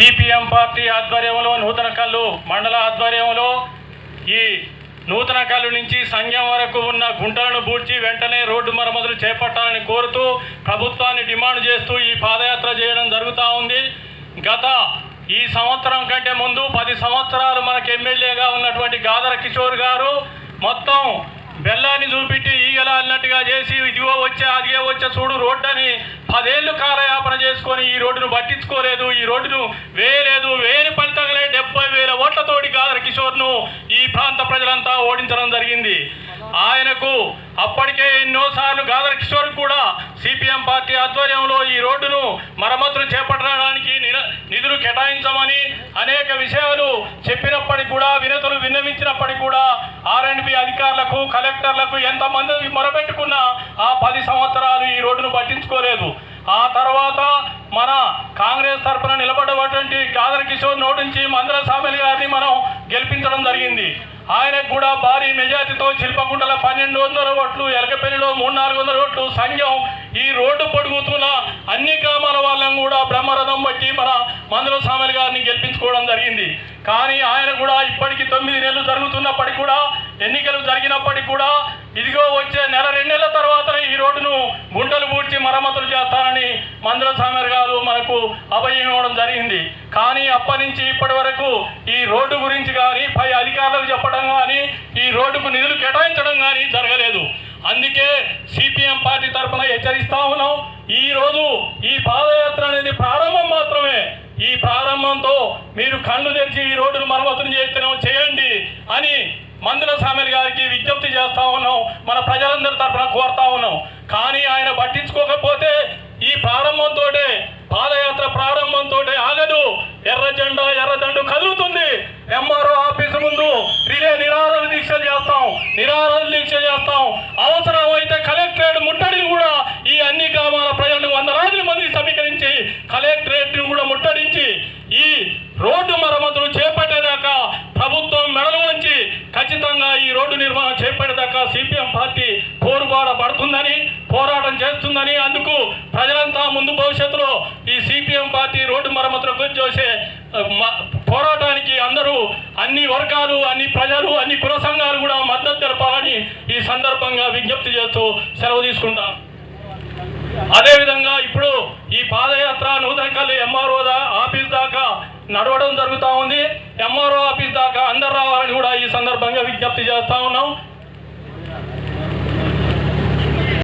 CPM party ఆధ్వర్యంలో నూతన కళ్ళు మండల ఆధ్వర్యంలో ఈ నూతన కళ్ళు నుంచి సంఘం వరకు ఉన్న గుంటలను బూడ్చి వెంటనే రోడ్డు మరమ్మతులు చేపట్టాలని కోరుతూ ప్రభుత్వాన్ని డిమాండ్ చేస్తూ ఈ పాదయాత్ర చేయడం జరుగుతూ ఉంది. గత ఈ సంవత్సరం కంటే ముందు పది సంవత్సరాలు మనకు ఎమ్మెల్యేగా ఉన్నటువంటి గాదర కిషోర్ గారు మొత్తం బెల్లాన్ని చూపెట్టి ఈగల అన్నట్టుగా చేసి ఇదిగో వచ్చే అదిగో వచ్చే చూడు రోడ్డు అని పదేళ్ళు కాలయాపన చేసుకొని ఈ రోడ్డును పట్టించుకోలేదు ఈ రోడ్డును వేయలేదు. వేయని ఫలితంగానే డెబ్బై వేల ఓట్లతోటి గాదర కిషోర్ను ఈ ప్రాంత ప్రజలంతా ఓడించడం జరిగింది. ఆయనకు అప్పటికే ఎన్నోసార్లు గాదర కిషోర్ కూడా సిపిఎం పార్టీ ఆధ్వర్యంలో ఈ రోడ్డును మరమ్మతులు చేపట్టడానికి నిధులు కేటాయించమని అనేక విషయాలు చెప్పినప్పటికీ కూడా వినతులు విన్నవించినప్పటికీ కూడా ఆర్ఎండ్బి అధికారులకు కలెక్టర్లకు ఎంతమంది మొరపెట్టుకున్నా ఆ పది సంవత్సరాలు ఈ రోడ్డును పట్టించుకోలేదు. ఆ తర్వాత మన కాంగ్రెస్ తరఫున నిలబడేటువంటి గాదర కిషోర్ నోటించి మందల సామెల్ గారిని మనం గెలిపించడం జరిగింది. ఆయనకు కూడా భారీ మెజార్టీతో శిల్పకుంటల పన్నెండు వందల ఓట్లు ఎలకపల్లిలో మూడు నాలుగు వందల ఓట్లు సంఘం ఈ రోడ్డు పొడుగుతున్న అన్ని గ్రామాల వాళ్ళని కూడా బ్రహ్మరథం బట్టి మన మందుల సామెల్ గారిని గెలిపించుకోవడం జరిగింది. కానీ ఆయన కూడా ఇప్పటికి తొమ్మిది నెలలు జరుగుతున్నప్పటికీ కూడా ఎన్నికలు జరిగినప్పటికీ కూడా ఇదిగో వచ్చే నెల రెండు నెలల తర్వాత ఈ రోడ్డును గుంటలు పూడ్చి మరమ్మతులు చేస్తానని మందుల సామర్ గారు మనకు అభయం ఇవ్వడం జరిగింది. కానీ అప్పటి నుంచి ఇప్పటి వరకు ఈ రోడ్డు గురించి కానీ పై అధికారులకు చెప్పడం కానీ ఈ రోడ్డుకు నిధులు కేటాయించడం కానీ జరగలేదు. అందుకే సిపిఎం పార్టీ తరఫున హెచ్చరిస్తా ఉన్నాం. ఈ రోజు ఈ పాదయాత్ర అనేది ప్రారంభం మాత్రమే. ఈ ప్రారంభంతో మీరు కళ్ళు తెరిచి ఈ రోడ్డును మరమ్మతులు చేస్తున్నాం చేయండి అని మందుల సామెల్ గారికి విజ్ఞప్తి చేస్తా ఉన్నాం. మన ప్రజలందరి తరఫున కోరుతా ఉన్నాం కానీ ఆయన పట్టించుకోకపోతే ఈ ప్రారంభంతో పాదయాత్ర ప్రారంభంతో ఆగదు ఎర్ర జెండా ఎర్ర దండు కదులుతుంది ఎంఆర్ఓ ఆఫీసు ముందు రిలే నిరాహార దీక్ష చేస్తాం నిరాహార దీక్ష చేస్తాం. అవసరం అయితే కలెక్టరేట్ ముట్టడిని కూడా ఈ అన్ని గ్రామాల ప్రజలను వందలాది మంది సమీకరించి కలెక్టరేట్ని కూడా ముట్టడించి ఈ రోడ్డు మరమ్మతులు చేపట్టేదాకా ప్రభుత్వం మెడలు వంచి ఖచ్చితంగా ఈ రోడ్డు నిర్మాణం చేపట్టేదాకా సిపిఎం పార్టీ కోరుబాట పడుతుందని పోరాటం చేస్తుందని అందుకు ప్రజలంతా ముందు భవిష్యత్తులో ఈ సిపిఎం పార్టీ రోడ్డు మరమ్మతుల గురించి చేసే పోరాటానికి అందరూ అన్ని వర్గాలు అన్ని ప్రజలు అన్ని కుల సంఘాలు కూడా మద్దతు తెలపాలని ఈ సందర్భంగా విజ్ఞప్తి చేస్తూ సెలవు తీసుకుంటాం. అదేవిధంగా ఇప్పుడు ఈ పాదయాత్ర నూతనకల్లి ఎంఆర్ఓ ఆఫీస్ దాకా నడవడం జరుగుతూ ఉంది. ఎంఆర్ఓ ఆఫీస్ దాకా అందరు రావాలని కూడా ఈ సందర్భంగా విజ్ఞప్తి చేస్తూ ఉన్నాం.